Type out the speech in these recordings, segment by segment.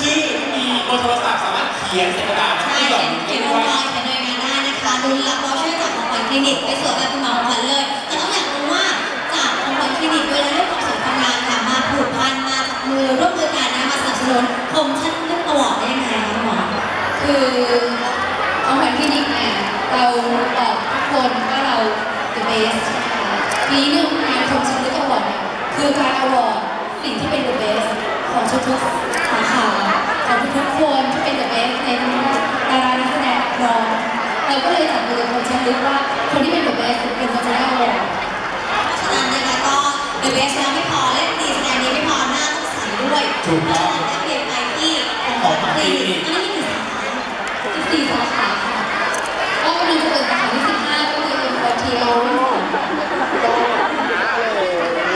ชื่อมีเบอร์โทรศัพท์สามารถเขียนใส่กระดาษใช่ที่หลอเขีดยนนิ้วเขียนไว้ลงรอยเขียนหน่วยงานได้นะคะลุ้นรับวอเชอร์จากของขวัญคลินิกไปสวยแบบคุณหมอของขวัญเลยแต่ต้องอยากรู้ว่าจากของขวัญคลินิกเวลาเรื่องความสวยความงามค่ะมาผูกพันมาจับมือร่วมมือกันนะมาสนับสนุนคมชันเรื่องตลอดได้ยังไงคะคุณหมอคือของขวัญคลินิกเนี่ยเราบอกทุกคนว่าเรา the best นะคะปีนี้เรื่องงานชมชิงลึกอวอร์ดเนี่ยคือการอวอร์ดสิ่งที่เป็น the best ของทุกๆสาขาของทุกๆคนที่เป็น the best ในดารานักแสดงนักร้อง เราก็เลยจับมือกับคนชิงลึกว่าคนที่เป็น the best เป็นคนจะได้อวอร์ดฉะนั้นนะคะก็เดอะเบสแล้วไม่พอเล่นดีแสดงดีไม่พอหน้าต้องใสด้วยถูกต้อง และเปลี่ยนไปที่ของขวัญคลินิกอันนี้มีกี่สาขา14สาขาค่ะก็กำลังจะเปิดสาขาที่15ก็คือ M O T O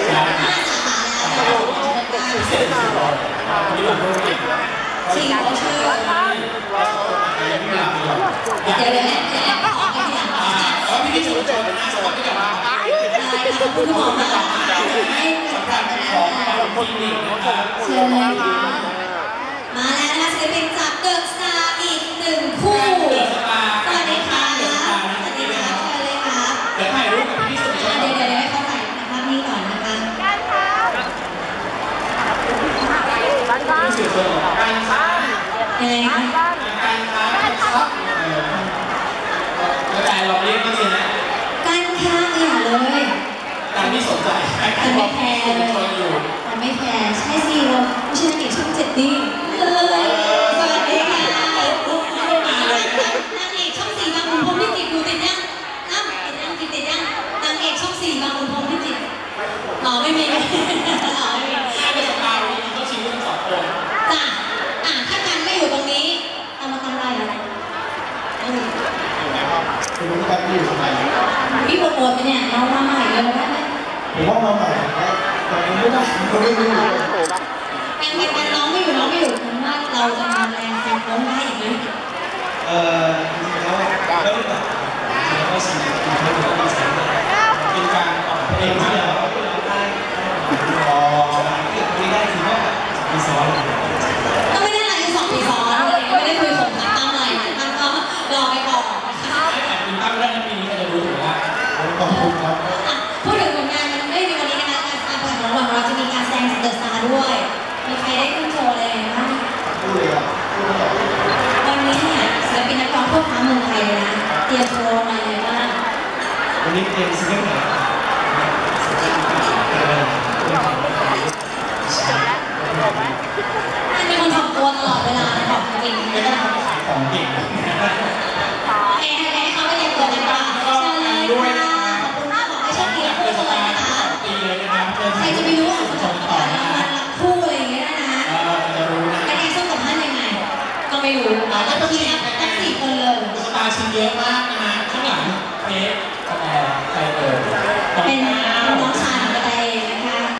ใช่ห้าสาขาแล้วค่ะพิเศษสุดเลยวันนี้เราพูดเก่งชิงวอเชอร์อยากเดี๋ยวเดี๋ยว คุณคุณหมอมากให้สำหรับของเราคลินิกนะครับเชิญเลยค่ะมาแล้วนะคะศิลปินจากเดอะสตาร์อีกหนึ่งคู่เดือดสตาร์สวัสดีค่ะสวัสดีค่ะเชิญเลยค่ะเดี๋ยวถ่ายรูปกับพี่ที่สุดโจอะทย์เดี๋ยวเดี๋ยวให้เขาถ่ายภาพนี้ก่อนนะคะพี่สุดโจทย์การค้ายังไงคะการค้าครับแล้วแต่เราเรียกนี่สินะการค้าอย่าเลยการที่ สนใจการบอกพี่สุดโจทย์อยู่มันไม่แพ้ใช่สิเราไม่ใช่นางเอกช่องเจ็ดนี่เลยสวัสดีค่ะนางเอกช่องสี่บางขุนพรหมลิขิตดูติดยังน้ำติดยังติดติดยังนางเอกช่องสี่บางขุนพรหมลิขิตอ๋อไม่มีไม่มีอ๋อไม่มีถ้าเป็นสตาร์วีก็ชิงทั้งสองคนจ้ะอะถ้ากันไม่อยู่ตรงนี้เอามาทำอะไรล่ะอืมคุณรู้กันอยู่ทำไมพี่โปรโมทไปเนี่ยน้องมาใหม่เลยนะ ผมว่ามาใหม่นะแต่ผมไม่ได้ผมไม่รู้เลยกันกันกันน้องไม่อยู่น้องไม่อยู่คุณว่าเราจะมาแรงเป็น้องได้อีกไหมเอ่อจริงๆแล้วไม่ได้แบบแล้วก็สิ่งที่ผมรู้ว่าสิ่งที่เป็นการออกเพลงที่เราได้พอไม่ได้คือว่ามีซ้อน เตรียมซิงเกิลใหม่อันนี้คนทำตัวตลอดเวลาบอกจริงไม่ต้องขายของเก่งให้ให้เขาไปเรียมตัวกันก่อนเชิญเลยค่ะขอบคุณมากขอให้โชคดีเดืทุอกนคสนเลตายร์นะคะปีเลยนะครับใครจะไปรู้ว่าเขาจะประกาศรางวัลคู่อะไรอย่างเงี้ยนะออจะรู้สู้กับท่านยังไงก็ไม่รู้แล้วก็ทีนี้ทั้งสี่คนเลยตาชิงเยอะมากนะฮะข้างหลังเค้กสแต